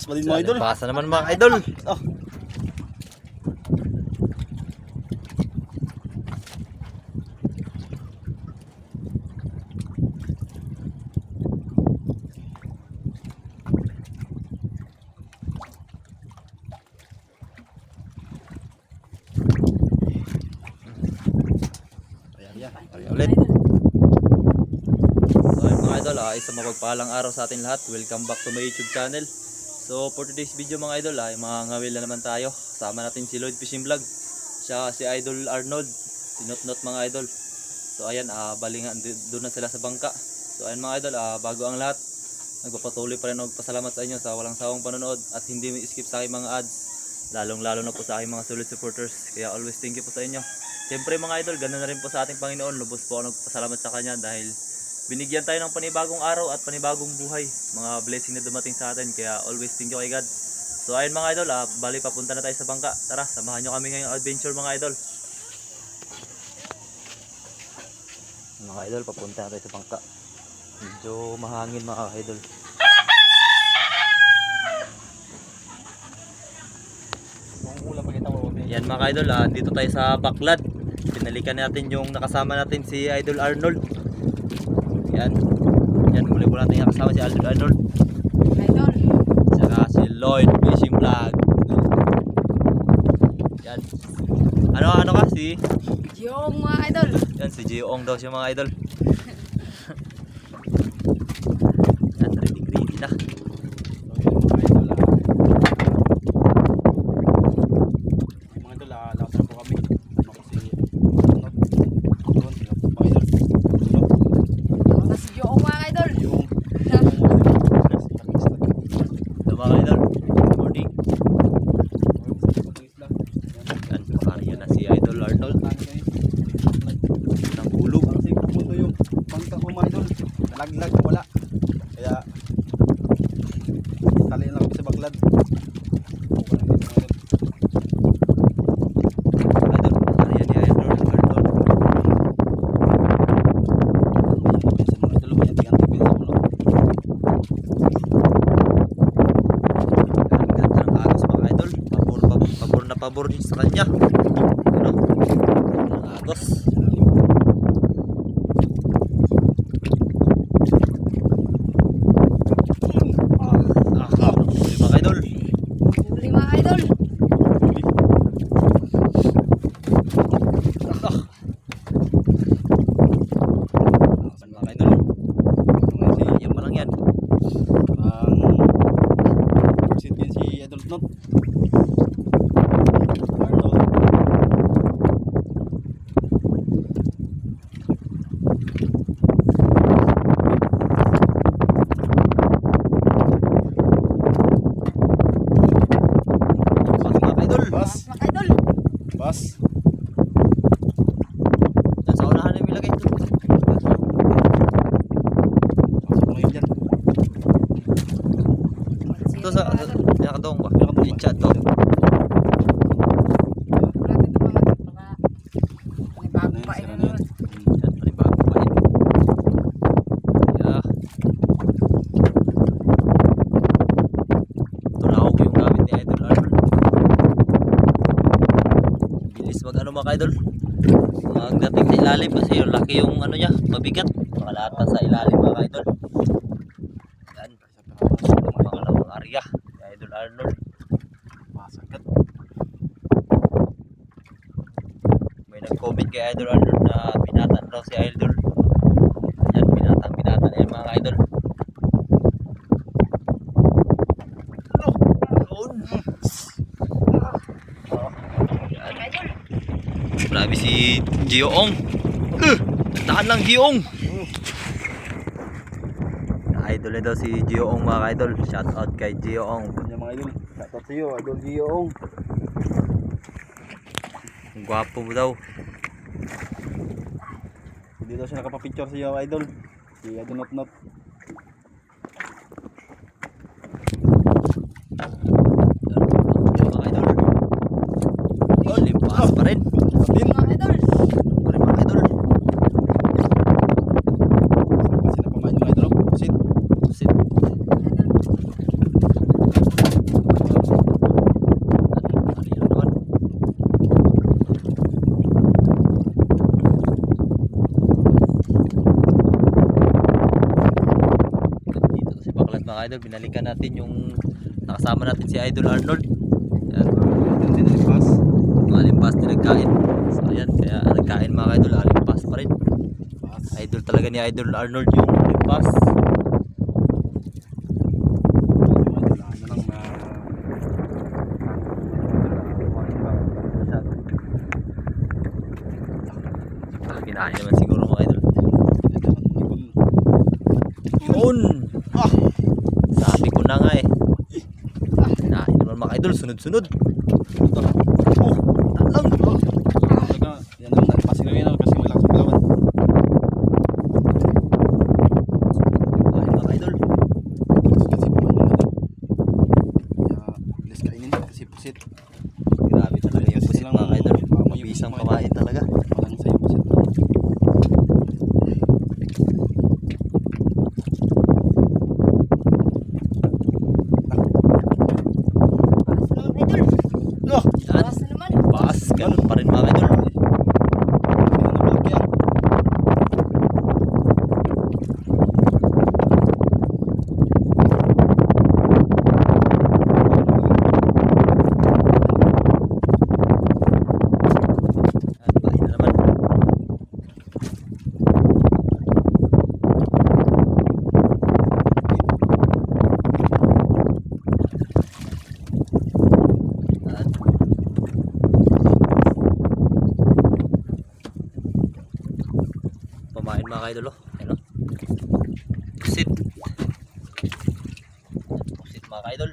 Limbas pa din mga idol. Basa naman mga idol. Oh. Ayan, ayan. Ayan ulit. So mga idol, ah, isang mapagpalang araw sa atin lahat. Welcome back to my YouTube channel. So for today's video mga idol, ay mga ngawil na naman tayo. Kasama natin si Lloyd Fishing Vlog. Siya si Idol Arnold. Si Not Not mga idol. So ayan, ah, balingan doon na sila sa bangka. So ayun mga idol, ah, bago ang lahat, nagpapatuloy pa rin ako pasalamat sa inyo sa walang sawang panonood at hindi skip sa aking mga ads. Lalong lalo na po sa aking mga solid supporters. Kaya always thank you po sa inyo. Siyempre mga idol, ganda na rin po sa ating Panginoon. Lubos po ako nagpasalamat sa Kanya dahil binigyan tayo ng panibagong araw at panibagong buhay. Mga blessing na dumating sa atin. Kaya always thank you kay God. So ayun mga idol, ah, bali papunta na tayo sa bangka. Tara, samahan nyo kami ngayong adventure mga idol. Mga idol, papunta na tayo sa bangka. Medyo mahangin mga idol. Yan mga idol, ah, dito tayo sa Baklad. Pinalikan natin yung nakasama natin si Idol Arnold. Yan. Yan, muli po natin kasama si Idol Arnold. Idol. Saka si Lloyd Fishing Vlog. Yan. Ano, ano ka? Si? Yung mga idol. Yan, si Jiong daw siya mga idol. Yan, ready ready na. Mga idol, ah, lakas po kami. Ano kasi, ano, doon, sila po, mga idol. Ano, Mga si yung mga idol. yung, Yan, mga idol. Good morning. Yan, pariyan na si Idol Arnold. Ng hulog. Kasi pupunto yung bangka ko mga idol. Nalaglag, wala. Kaya, taliin lang kami sa baklad. Wala dito, mga idol. Idol, pariyan ni Idol Arnold. Sa mga idol, may anting-anting din sa ulo. Ang ganda ng agos mga idol. Pabor, pabor, pabor na pabor din sa kanya. Ano? Ang agos. Ah, ah, huli mga idol. Huli mga idol. Asan mga idol? Mga si, Yan pa lang yan. ang pursuit yan si Adult Not. Arnold. Bas mga idol. Bas, Mga idol. bas. Yan sa unahan na ilagay ito. Pasok mo yun dyan. Ito sa, pinakadong ba? Pinakadong ba? I-chat to. Wala dito mga idol. Baka panibagong pa Sira ina na yan. naman. Yan, panibago pa yun. Yeah. Tulawag yung gamit ni Idol Arnold. Bilis mag ano mga idol. Magdating sa ilalim kasi yung laki yung ano niya, mabigat. Makalata sa ilalim mga idol. Yan, pangalawang area ni Idol Arnold. Masagat. May nag-comment kay Idol Arnold na binatan daw si Idol. Yan, binatan, binatan yan mga idol. Yun. Yan. Idol. Grabe si Gioong. Uh, tahan lang Gioong. Idol na daw si Gioong mga idol. Shout out kay Gioong. Yan mga idol. Shoutout sa iyo, Idol Gioong. Ang Gwapo mo daw. Hindi daw siya nakapapicture sa iyo, Idol. Si Idol Not Not. idol, binalikan natin yung nakasama natin si Idol Arnold. Ayan. Nilalimpas. Nilalimpas nilagkain. So ayan, kaya nagkain mga idol, alimpas pa rin. Idol talaga ni Idol Arnold yung alimpas. Kinain naman sunod-sunod. mga kaidolo. Ayun. Pusit. Pusit mga kaidol.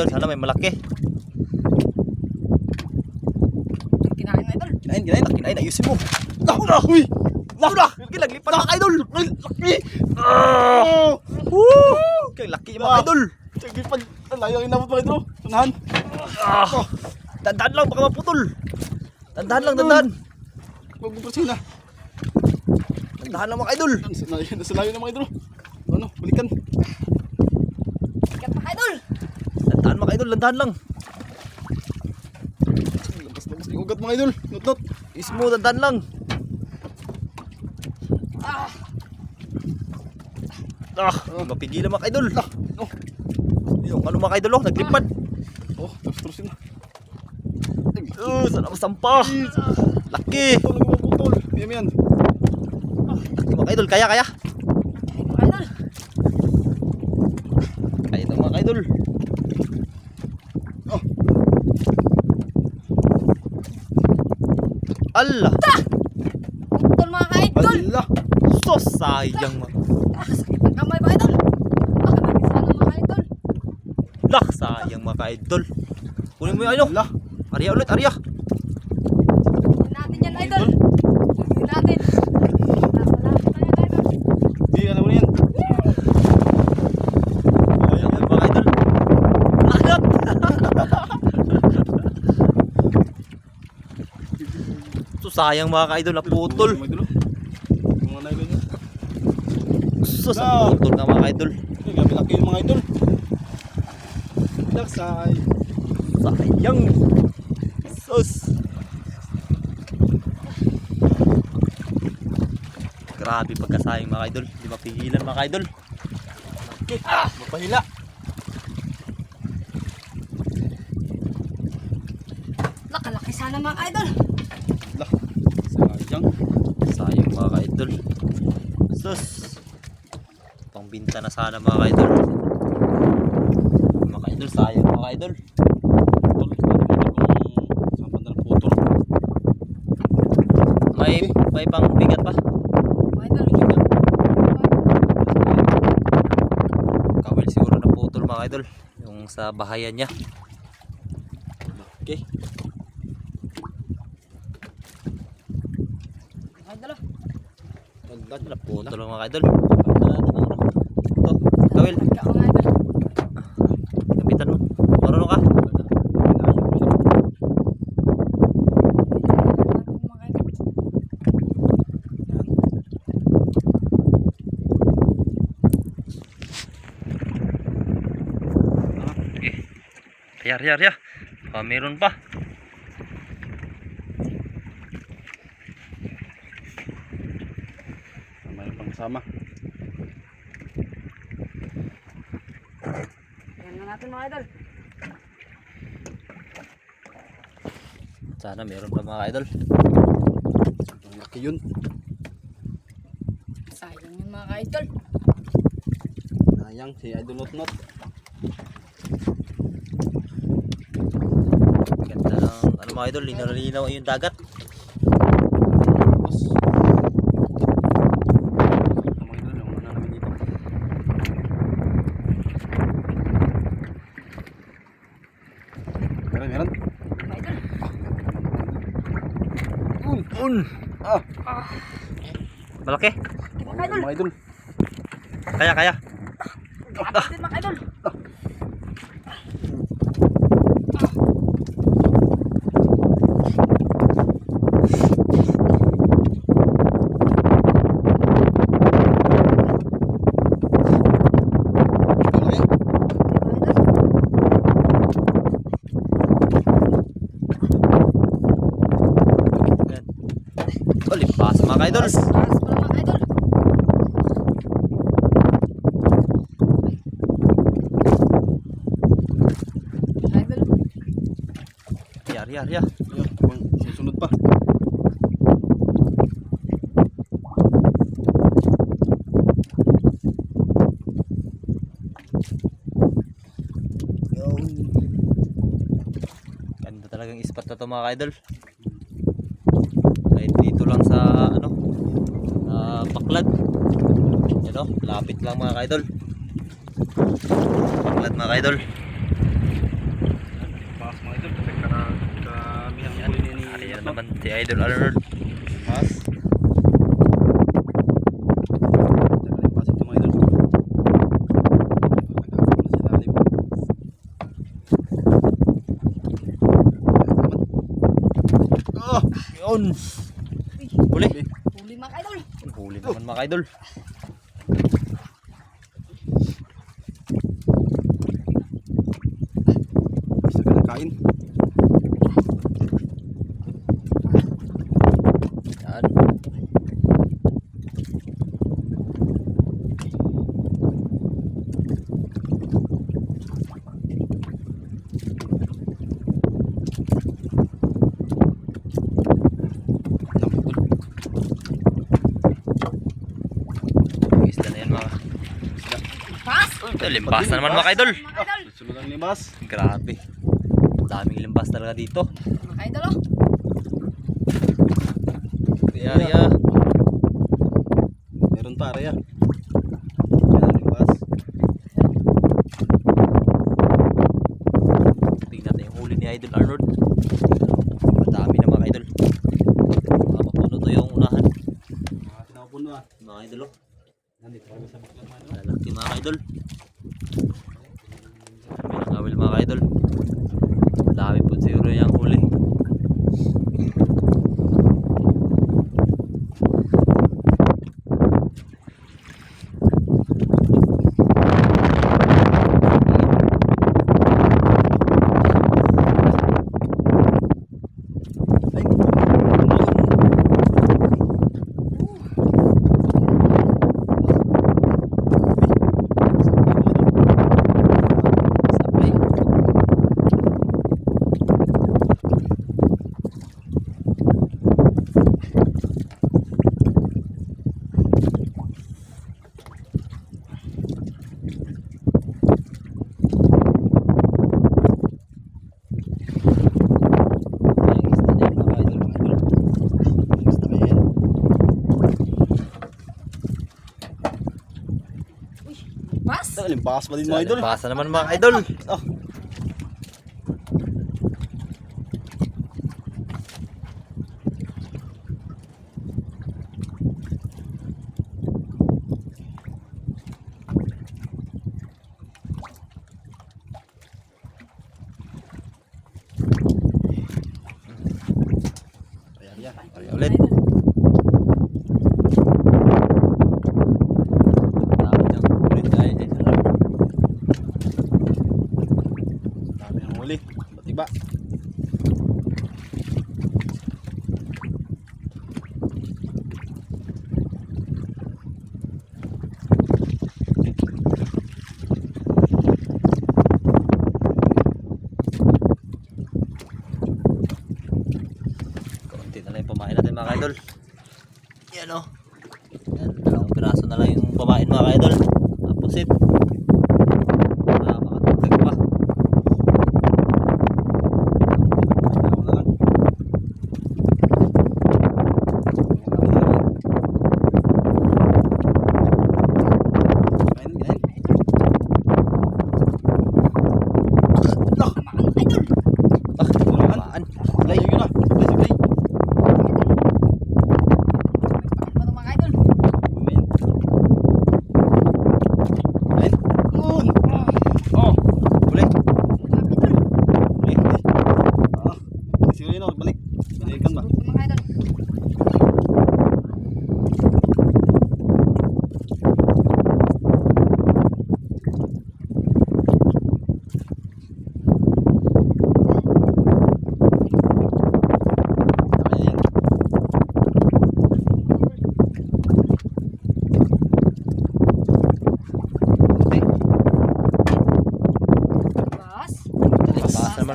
idol. Sana may malaki. Kinain na idol. Kinain, kinain, ah, kinain. Ayusin mo. Naku na! Uy! Naku na! Kinaglipan na idol! Ay, laki! Ah! Woo! Kaya laki yung mga ah. idol. Kinaglipan. Layo ang inabot mga idol. Tunahan. Ah! Tandaan lang, baka maputol. Tandaan lang, tandaan. Huwag mo na. Tandaan lang mga idol. Nasa layo na mga idol. Ano, balikan. Landahan lang. Labas labas yung ugat mga idol. Not not. Smooth, landahan lang. Ah! Ah, mapigilan mga idol. Ah, oh. Yung ano mga idol, oh, naglipad. Oh, terus terusin na. Uh, sana masampa. Laki. Putol, nagpaputol. Yan yan. Laki mga idol, kaya, kaya. Ay, mga idol. Kaya ito mga idol. Oh. Allah, Putol mga ka-idol. Ala. so sayang mga. Ah, sakit ng kamay mga idol. Baka namin sana mga ka-idol. Lah, sayang mga idol. Kunin mo yung ano. Arya ulit, Arya. Hindi natin yan idol. Hindi natin. Wala pa yan idol. Di alam mo na yan. Ayan mga idol. Anak. so sayang mga idol, naputol. Mga idol. oh. Mga nylon yan. So sa putol nga mga idol. Ay, Gabi laki yung mga idol. Daksay. Sayang. Sus. Grabe pagkasayang mga idol. Hindi mapigilan mga idol. Okay. Ah, magpahila. Nakalaki sana mga idol. Ala. Sayang. Sayang mga idol. Sus. Pangbinta na sana mga idol. Mga idol, sayang mga idol. May, may pang bigat pa. Kawil siguro na putol mga idol. Yung sa bahayan niya. Okay. Mga idol. oh. Dagdag. Naputol ang mga idol. Ito, kawil. Kapitan mo. Marunong ka? Idol. Okay. Rya, rya, rya. Baka meron pa. May pang sama. Yan na natin mga idol. Sana meron pa mga idol. Ang laki yun. Sayang yun mga ka-idol. Sayang si Idol Not Not. Ganda ng ano mga idol. Linaw-linaw yung dagat. Tapos. Ito mga idol, yung ano namin dito. Meron, meron. Mga idol. Un, un. Ah, Malaki. Mga idol. Kaya, kaya. Grabe mga idol. Malaki. Mga idol. Yan. Oh, lipas mga idol. Taas pala mga idol. Mga idol. Rya, rya, rya. Ayun, pang susunod pa. Ganda talagang spot na to mga idol. Kahit dito lang sa ano, sa Baklad. Yan o, lapit lang mga idol. Baklad mga idol. Pas mga idol, kasi kara karamihan Yan, huli ni ari Not na Not. naman si Idol Arnold. Pas. Tsaka rin pas ito mga idol. Nagkakaroon na sa lalim. Ah! Yun! Huli! Huli mga idol. Huli naman mga idol. Ito, limbas na naman mga idol. Mga idol. Sunod ang limbas. Grabe. Daming limbas talaga dito. Mga idol oh. Kaya, kaya. Meron pa, Raya. Yan ang limbas. Tingnan natin yung huli ni Idol Arnold. Madami na mga idol. Mga mapuno to yung unahan. Mga pinapuno ah. Mga idol oh. Nandito kami sa idol. Limbas pa din mga idol. Basa naman mga idol. Oh. Ayan, ayan. Kaya ulit.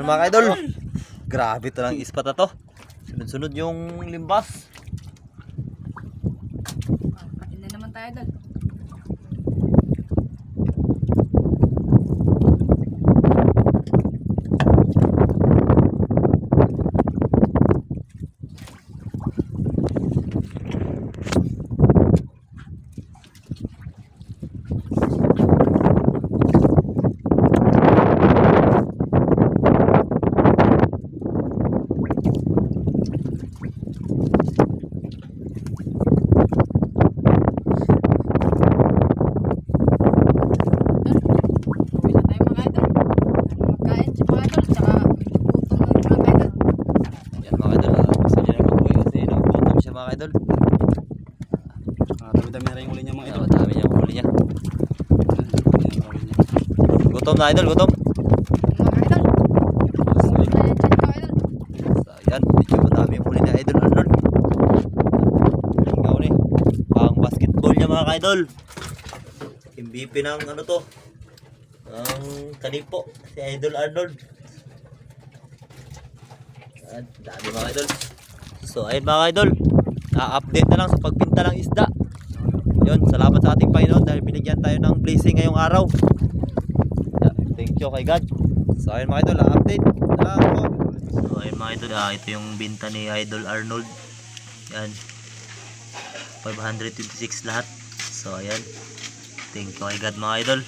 Mga idol. Grabe talang ispat na to. Sunod-sunod yung limbas. Ah, Kain na naman tayo idol. Uwi na tayo mga idol. Ano magkain si mga idol. Tsaka medyo gutom na rin mga idol. Yan mga idol. ah, Gusto niya naman po kasi nagugutom siya mga idol. Ah, dami-dami na rin yung huli niya mga idol. Ang dami niya huli niya. Ayan, yung huli niya. Gutom na idol, gutom. Mga idol. Uwi na yan dyan, mga idol. So, yan, medyo madami yung ni Idol Arnold. Ikaw ni, pang basketball niya mga idol. MVP ng ano to, ng kanipo, si Idol Arnold. Yan, dami mga idol. So, ayun mga idol, na-update na lang sa pagpinta ng isda. Yun, salamat sa ating Panginoon dahil binigyan tayo ng blessing ngayong araw. Thank you kay God. So ayun mga idol, update na po. So ayun mga idol, ah, ito yung binta ni Idol Arnold. Yan. 526 lahat. So ayan. Thank you kay God mga idol.